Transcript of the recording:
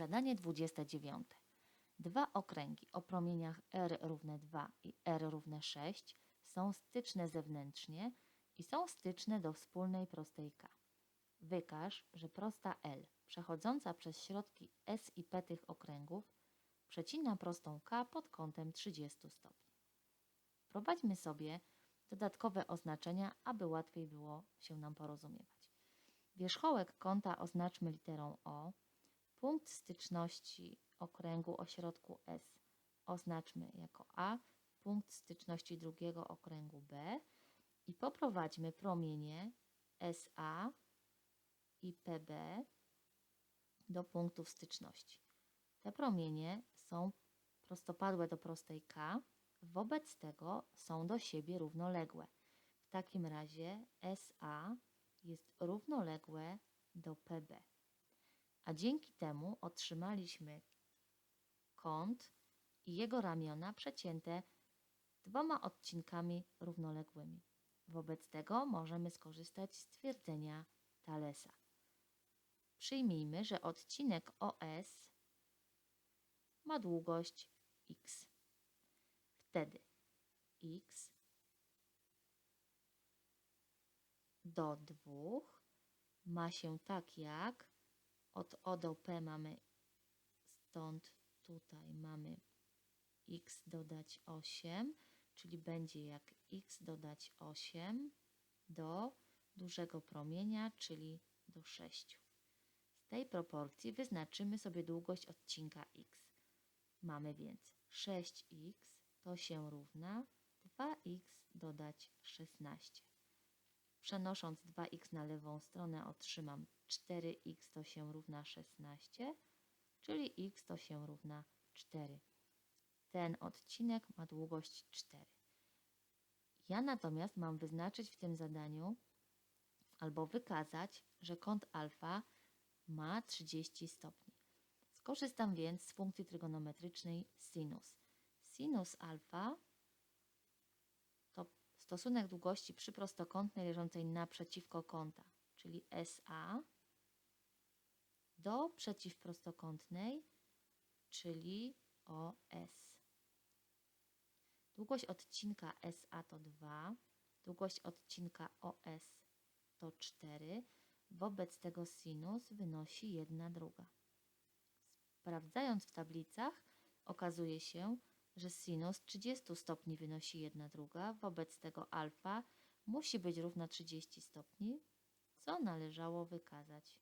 Zadanie 29. Dwa okręgi o promieniach r równe 2 i r równe 6 są styczne zewnętrznie i są styczne do wspólnej prostej k. Wykaż, że prosta L przechodząca przez środki S i P tych okręgów przecina prostą K pod kątem 30 stopni. Wprowadźmy sobie dodatkowe oznaczenia, aby łatwiej było się nam porozumiewać. Wierzchołek kąta oznaczmy literą O, punkt styczności okręgu o środku S oznaczmy jako A, punkt styczności drugiego okręgu B i poprowadźmy promienie SA i PB do punktów styczności. Te promienie są prostopadłe do prostej K, wobec tego są do siebie równoległe. W takim razie SA jest równoległe do PB. A dzięki temu otrzymaliśmy kąt i jego ramiona przecięte dwoma odcinkami równoległymi. Wobec tego możemy skorzystać z twierdzenia Thalesa. Przyjmijmy, że odcinek OS ma długość x. Wtedy x do 2 ma się tak jak od O do P mamy stąd tutaj mamy x dodać 8, czyli będzie jak x dodać 8 do dużego promienia, czyli do 6. Z tej proporcji wyznaczymy sobie długość odcinka x. Mamy więc 6x to się równa 2x dodać 16. Przenosząc 2x na lewą stronę otrzymam 4x to się równa 16, czyli x to się równa 4. Ten odcinek ma długość 4. Ja natomiast mam wyznaczyć w tym zadaniu albo wykazać, że kąt alfa ma 30 stopni. Skorzystam więc z funkcji trygonometrycznej sinus. Sinus alfa stosunek długości przy prostokątnej leżącej naprzeciwko kąta, czyli SA, do przeciwprostokątnej, czyli OS. Długość odcinka SA to 2, długość odcinka OS to 4, wobec tego sinus wynosi 1 druga. Sprawdzając w tablicach, okazuje się, że sinus 30 stopni wynosi 1 druga, wobec tego alfa musi być równa 30 stopni, co należało wykazać.